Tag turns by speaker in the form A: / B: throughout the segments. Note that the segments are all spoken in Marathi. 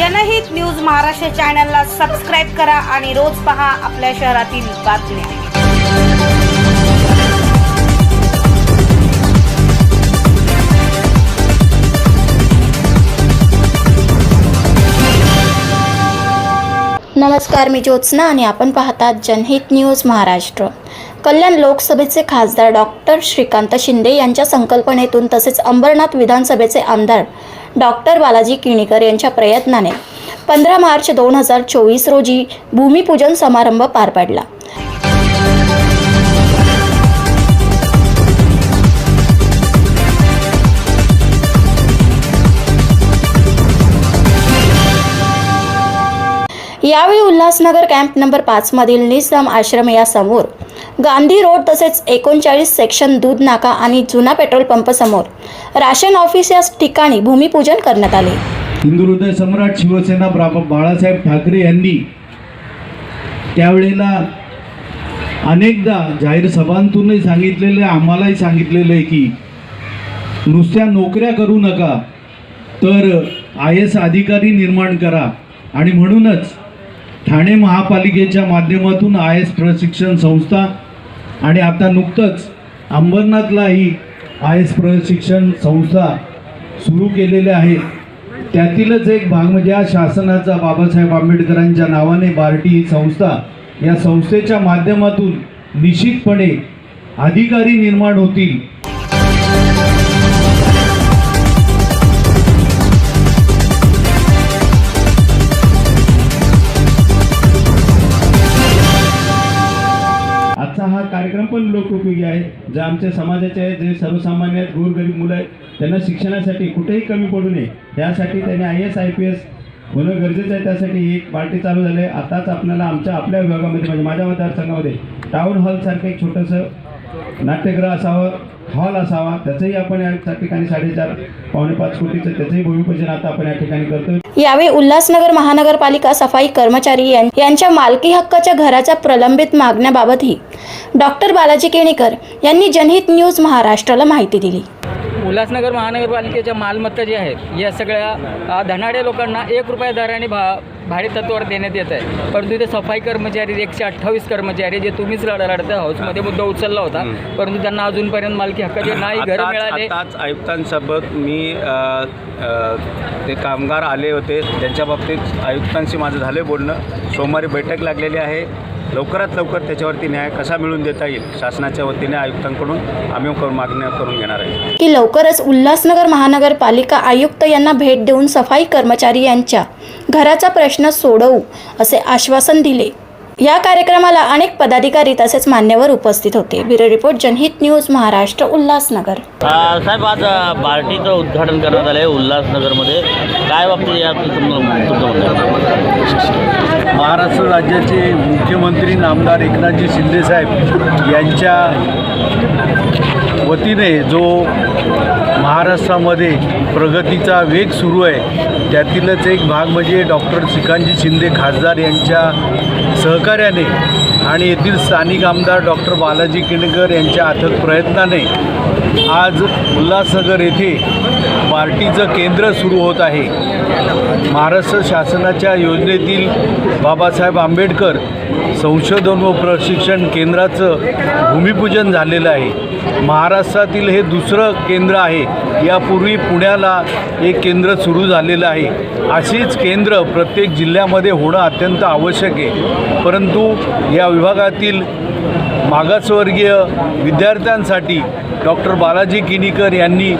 A: जनहित न्यूज महाराष्ट्र चॅनलला सबस्क्राईब करा आणि रोज पहा आपल्या शहरातील बातम्या.
B: नमस्कार मी ज्योत्स्ना आणि आपण पाहतात जनहित न्यूज महाराष्ट्र. कल्याण लोकसभेचे खासदार डॉक्टर श्रीकांत शिंदे यांच्या संकल्पनेतून तसेच अंबरनाथ विधानसभेचे आमदार डॉक्टर बालाजी किणीकर यांच्या प्रयत्नाने पंधरा मार्च दोन हजार चोवीस रोजी भूमिपूजन समारंभ पार पाडला. यावेळी उल्हासनगर कॅम्प नंबर पाचमधील निजाम आश्रम यासमोर गांधी रोड तसेच एकोणचाळीस सेक्शन दूध नाका आणि जुना पेट्रोल पंप समोर राशन ऑफिस या ठिकाणी भूमिपूजन करण्यात आले.
C: हिंदू हृदय सम्राट शिवसेना ब्रा बाळासाहेब ठाकरे यांनी त्यावेळेला अनेकदा जाहीर सभांतूनही सांगितलेलं आहे आम्हालाही सांगितलेलं आहे की नुसत्या नोकऱ्या करू नका तर आय एस अधिकारी निर्माण करा आणि म्हणूनच ठाणे महापालिकेच्या माध्यमातून आय एस प्रशिक्षण संस्था आणि आता नुकतंच अंबरनाथलाही आय एस प्रशिक्षण संस्था सुरू केलेल्या आहेत. त्यातीलच एक भाग म्हणजे या शासनाचा बाबासाहेब आंबेडकरांच्या नावाने बार्टी ही संस्था या संस्थेच्या माध्यमातून निश्चितपणे अधिकारी निर्माण होतील. कार्यक्रम पण लोकोपयोगी आहे. जे आमच्या समाजाचे जे सर्वसामान्य आहेत गोरगरीब मुलं आहेत त्यांना शिक्षणासाठी कुठेही कमी पडू नये. यासाठी त्यांनी I S I P S होणं गरजेचं आहे. त्यासाठी एक पार्टी चालू झाली आहे. आताच आपल्याला आमच्या आपल्या विभागामध्ये म्हणजे माझ्या मतदारसंघामध्ये टाऊन हॉलसारखं एक छोटंसं नाट्यगृह असावं. हॉल असावा त्याचंही आपण या ठिकाणी साडेचार पावणे पाच कोटीचं त्याचंही भूमिपूजन आता आपण या ठिकाणी करतोय.
B: यावेळी उल्हासनगर महानगरपालिका सफाई कर्मचारी यांच्या मालकी हक्काच्या घराच्या प्रलंबित मागण्याबाबतही डॉक्टर बालाजी केणेकर यांनी जनहित न्यूज महाराष्ट्राला माहिती दिली.
D: उल्हासनगर महानगरपालिकेच्या मालमत्ता जी आहेत या सगळ्या अ, धनाढ्य लोकांना एक रुपया दराने भा भाडे तत्वावर देण्यात येत आहे. परंतु इथे सफाई कर्मचारी एकशे अठ्ठावीस कर्मचारी जे तुम्हीच लढा लढता हाऊसमध्ये मुद्दा उचलला होता. परंतु त्यांना अजूनपर्यंत मालकी हक्काचे नाही घर मिळाले.
E: आताच आयुक्तांसोबत मी ते कामगार आले होते. त्यांच्या बाबतीत आयुक्तांशी माझं झालं बोलणं. सोमवारी बैठक लागलेली आहे. लवकरात लवकर त्याच्यावरती न्याय कसा मिळवून देता येईल शासनाच्या वतीने आयुक्तांकडून आम्ही मागण्या करून घेणार आहे.
B: की लवकरच उल्हासनगर महानगरपालिका आयुक्त यांना भेट देऊन सफाई कर्मचारी यांच्या घराचा प्रश्न सोडवू असे आश्वासन दिले. या कार्यक्रमाला अनेक पदाधिकारी तसेच मान्यवर उपस्थित होते. Bureau report Janhit news Maharashtra Ulhasnagar.
F: साहेब आज अ, बार्टीचं उद्घाटन करण्यात आलं आहे उल्हासनगरमध्ये. काय बाबतीत या
C: महाराष्ट्र राज्याचे मुख्यमंत्री नामदार एकनाथजी शिंदेसाहेब यांच्या वतीने जो महाराष्ट्रामध्ये प्रगतीचा वेग सुरू आहे त्यातीलच एक भाग म्हणजे डॉक्टर श्रीकांतजी शिंदे खासदार यांच्या सहकार्याने आणि येथील स्थानिक आमदार डॉक्टर बालाजी किणकर यांच्या अथक प्रयत्नाने आज उल्हासनगर येथे पार्टीचं केंद्र सुरू होत आहे. महाराष्ट्र शासनाच्या योजनेतील बाबासाहेब आंबेडकर संशोधन व प्रशिक्षण केंद्राचं भूमिपूजन झालेलं आहे. महाराष्ट्रातील हे दुसरं केंद्र आहे. यापूर्वी पुण्याला एक केंद्र सुरू झालेलं आहे. अशीच केंद्र प्रत्येक जिल्ह्यामध्ये होणं अत्यंत आवश्यक आहे. परंतु या विभागातील मागासवर्गीय विद्यार्थ्यांसाठी डॉक्टर बालाजी किनीकर यांनी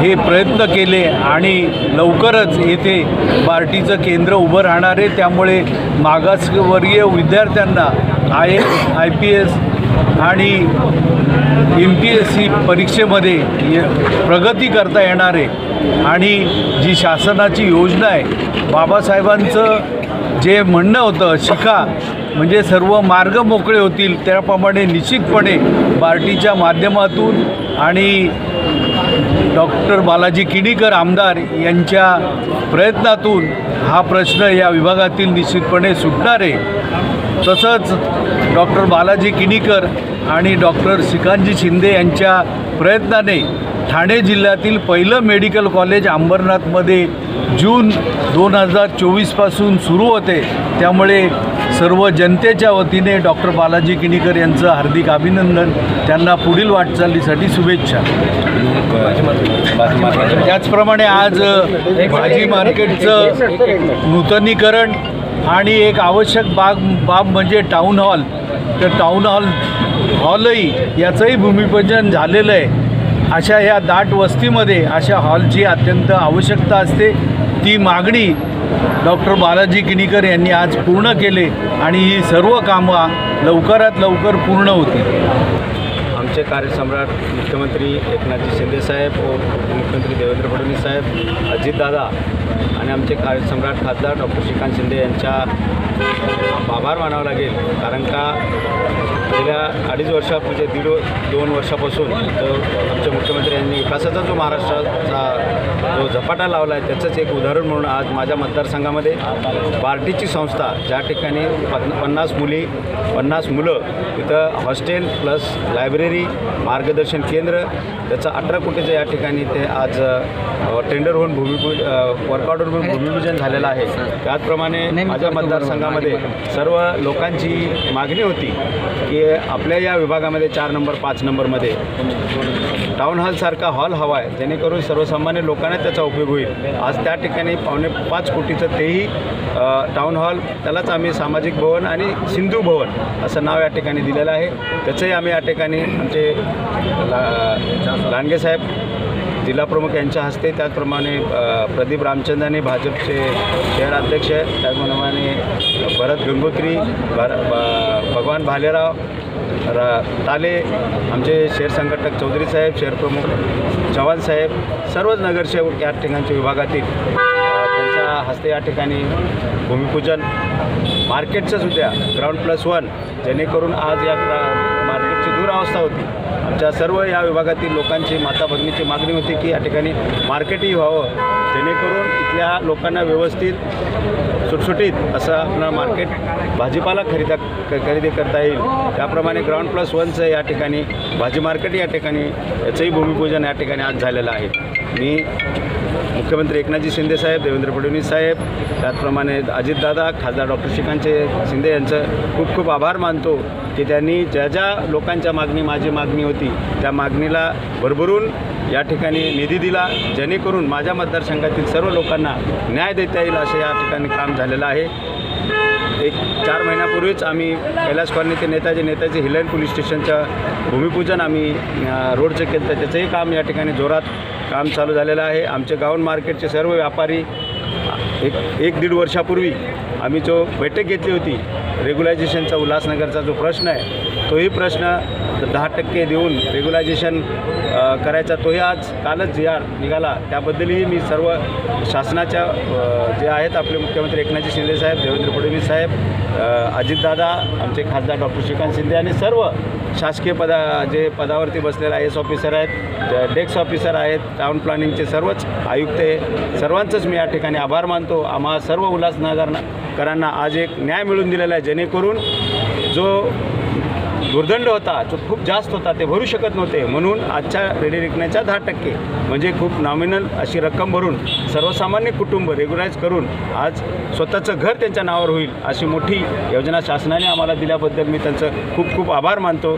C: हे प्रयत्न केले आणि लवकरच येथे पार्टीचं केंद्र उभं राहणार आहे. त्यामुळे मागासवर्गीय विद्यार्थ्यांना I S I P S आणि एम पी एस सी परीक्षेमध्ये प्रगती करता येणार आहे. आणि जी शासनाची योजना आहे बाबासाहेबांचं जे म्हणणं होतं शिका. म्हणजे सर्व मार्ग मोकळे होतील त्याप्रमाणे निश्चितपणे पार्टीच्या माध्यमातून आणि डॉक्टर बालाजी किडीकर आमदार यांच्या प्रयत्नातून हा प्रश्न या विभागातील निश्चितपणे सुटणार आहे. तसंच डॉक्टर बालाजी किणीकर आणि डॉक्टर श्रीकांतजी शिंदे यांच्या प्रयत्नाने ठाणे जिल्ह्यातील पहिलं मेडिकल कॉलेज अंबरनाथमध्ये जून दोन हजार चोवीसपासून सुरू होते. त्यामुळे सर्व जनतेच्या वतीने डॉक्टर बालाजी किणीकर यांचं हार्दिक अभिनंदन. त्यांना पुढील वाटचालीसाठी शुभेच्छा. त्याचप्रमाणे आज भाजी मार्केटचं नूतनीकरण आणि एक आवश्यक बाग बाब म्हणजे टाऊन हॉल तर टाऊन हॉल हॉलही याचंही भूमिपूजन झालेलं आहे. अशा ह्या दाट वस्तीमध्ये अशा हॉलची अत्यंत आवश्यकता असते. ती मागणी डॉक्टर बालाजी किणीकर यांनी आज पूर्ण केले आणि ही सर्व कामं लवकरात लवकर पूर्ण होतील.
E: आमचे कार्यसम्राट मुख्यमंत्री एकनाथजी शिंदेसाहेब व उपमुख्यमंत्री देवेंद्र फडणवीस साहेब अजितदादा आणि आमचे कार्यसम्राट खासदार डॉक्टर श्रीकांत शिंदे यांच्या आभार मानावं लागेल. कारण का गेल्या अडीच वर्षा म्हणजे दीड दोन वर्षापासून जो आमचे मुख्यमंत्री यांनी विकासाचा जो महाराष्ट्राचा झपाटा लावला आहे. त्याचंच एक उदाहरण म्हणून आज माझ्या मतदारसंघामध्ये बार्टीची संस्था ज्या ठिकाणी पन पन्नास मुली पन्नास मुलं तिथं हॉस्टेल प्लस लायब्ररी मार्गदर्शन केंद्र त्याचं अठरा कोटीचं या ठिकाणी ते आज टेंडर होऊन भूमिपूज वर्कआउट होऊन भूमिपूजन झालेलं आहे. त्याचप्रमाणे माझ्या मतदारसंघामध्ये सर्व लोकांची मागणी होती की आपल्या या विभागामध्ये चार नंबर पाच नंबरमध्ये. टाऊन हॉलसारखा हॉल हवा आहे. जेणेकरून सर्वसामान्य लोकांना त्याचा उपयोग होईल. आज त्या ठिकाणी पावणे पाच कोटीचं तेही टाऊन हॉल त्यालाच आम्ही सामाजिक भवन आणि सिंधू भवन असं नाव या ठिकाणी दिलेलं आहे. त्याचंही आम्ही या ठिकाणी आमचे ला लांडगे साहेब जिल्हाप्रमुख यांच्या हस्ते त्याचप्रमाणे प्रदीप प्रदीप रामचंद्राने भाजपचे शहर अध्यक्ष त्याचप्रमाणे भरत गंगोत्री भर भगवान भालेराव रा ताले आमचे शेर संघटक चौधरी साहेब शेर प्रमुख चव्हाण साहेब सर्वच नगरसेवक या ठिकाणच्या विभागातील त्यांच्या हस्ते या ठिकाणी भूमिपूजन. मार्केटचं सुद्धा ग्राउंड प्लस वन जेणेकरून आज या ग्रा- दुरावस्था होती. आमच्या सर्व या विभागातील लोकांची माता भगिनीची मागणी होती की या ठिकाणी मार्केटही व्हावं. जेणेकरून इथल्या लोकांना व्यवस्थित सुटसुटीत असं आपलं मार्केट भाजीपाला खरेदा क- खरेदी करता येईल. त्याप्रमाणे ग्राउंड प्लस वनचं या ठिकाणी भाजी मार्केट या ठिकाणी याचंही भूमिपूजन या ठिकाणी आज झालेलं आहे. मी मुख्यमंत्री एकनाथजी शिंदे साहेब देवेंद्र फडणवीस साहेब त्याचप्रमाणे अजितदादा खासदार डॉक्टर श्रीकांतचे शिंदे यांचं खूप खूप आभार मानतो. की त्यांनी ज्या ज्या लोकांच्या मागणी माझी मागणी होती त्या मागणीला भरभरून या ठिकाणी निधी दिला जेणेकरून माझ्या मतदारसंघातील सर्व लोकांना न्याय देता येईल असं या ठिकाणी काम झालेलं आहे. एक चार महिन्यापूर्वीच आम्ही कैलास कॉलनी ते नेताजी नेताजी हिलन पोलीस स्टेशनचं भूमिपूजन आम्ही रोडचं केलं तर त्याचंही काम या ठिकाणी जोरात काम चालू झालेलं आहे. आमचे गाऊन मार्केटचे सर्व व्यापारी एक एक दीड वर्षापूर्वी आम्ही जो बैठक घेतली होती रेग्युलायझेशनचा उल्हासनगरचा जो प्रश्न आहे तोही प्रश्न दहा टक्के देऊन रेग्युलायझेशन करायचा तोही आज कालच जी आर निघाला. त्याबद्दलही मी सर्व शासनाच्या जे आहेत आपले मुख्यमंत्री एकनाथजी शिंदे साहेब देवेंद्र फडणवीस साहेब अजितदादा आमचे खासदार डॉक्टर श्रीकांत शिंदे आणि सर्व शासकीय पदा जे पदावरती बसलेले आय एस ऑफिसर आहेत डेक्स ऑफिसर आहेत टाऊन प्लॅनिंगचे सर्वच आयुक्त आहे सर्वांचंच मी या ठिकाणी आभार मानतो. आम्हा सर्व उल्हासनगरकरांना आज एक न्याय मिळून दिलेला आहे. जेणेकरून जो दुर्दंड होता जो खूप जास्त होता ते भरू शकत नव्हते. म्हणून आजच्या रेडी रेकण्याच्या दहा टक्के म्हणजे खूप नॉमिनल अशी रक्कम भरून सर्वसामान्य कुटुंब रेग्युलाइज करून आज स्वतःचं घर त्यांच्या नावावर होईल अशी मोठी योजना शासनाने आम्हाला दिल्याबद्दल मी त्यांचं खूप खूप आभार मानतो.